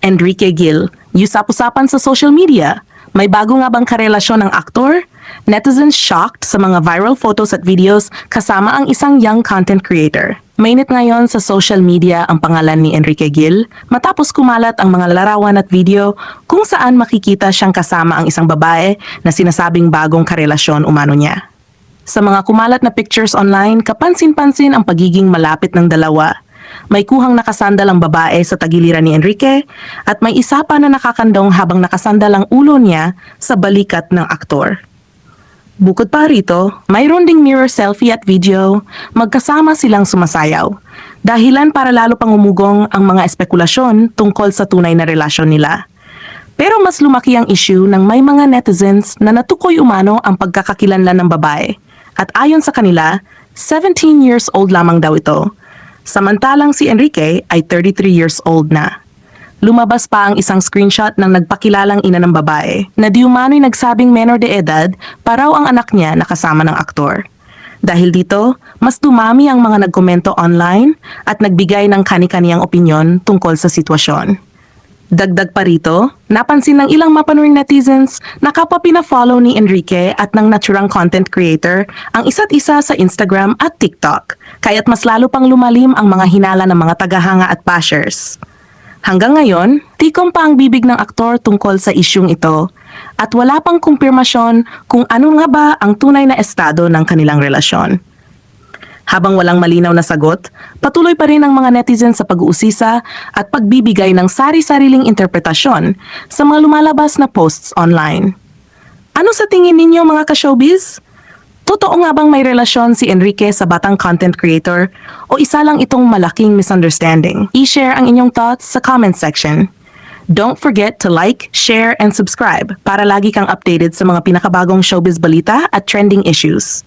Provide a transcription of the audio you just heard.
Enrique Gil, usap-usapan sa social media. May bago nga bang karelasyon ng aktor? Netizens shocked sa mga viral photos at videos kasama ang isang young content creator. Mainit ngayon sa social media ang pangalan ni Enrique Gil matapos kumalat ang mga larawan at video kung saan makikita siyang kasama ang isang babae na sinasabing bagong karelasyon umano niya. Sa mga kumalat na pictures online, kapansin-pansin ang pagiging malapit ng dalawa. May kuhang nakasandal ang babae sa tagiliran ni Enrique at may isa pa na nakakandong habang nakasandal ang ulo niya sa balikat ng aktor. Bukod pa rito, mayroon ding mirror selfie at video, magkasama silang sumasayaw. Dahilan para lalo pang umugong ang mga espekulasyon tungkol sa tunay na relasyon nila. Pero mas lumaki ang issue ng may mga netizens na natukoy umano ang pagkakakilanlan ng babae. At ayon sa kanila, 17 years old lamang daw ito. Samantalang si Enrique ay 33 years old na. Lumabas pa ang isang screenshot ng nagpakilalang ina ng babae na di umano'y nagsabing menor de edad para raw ang anak niya na kasama ng aktor. Dahil dito, mas dumami ang mga nagkomento online at nagbigay ng kani-kaniyang opinyon tungkol sa sitwasyon. Dagdag pa rito, napansin ng ilang mapanuring netizens na kapwa pina-follow ni Enrique at ng naturang content creator ang isa't isa sa Instagram at TikTok, kaya't mas lalo pang lumalim ang mga hinala ng mga tagahanga at bashers. Hanggang ngayon, tikom pa ang bibig ng aktor tungkol sa isyung ito at wala pang kumpirmasyon kung ano nga ba ang tunay na estado ng kanilang relasyon. Habang walang malinaw na sagot, patuloy pa rin ang mga netizens sa pag-uusisa at pagbibigay ng sari-sariling interpretasyon sa mga lumalabas na posts online. Ano sa tingin ninyo mga ka-showbiz? Totoo nga bang may relasyon si Enrique sa batang content creator o isa lang itong malaking misunderstanding? I-share ang inyong thoughts sa comment section. Don't forget to like, share, and subscribe para lagi kang updated sa mga pinakabagong showbiz balita at trending issues.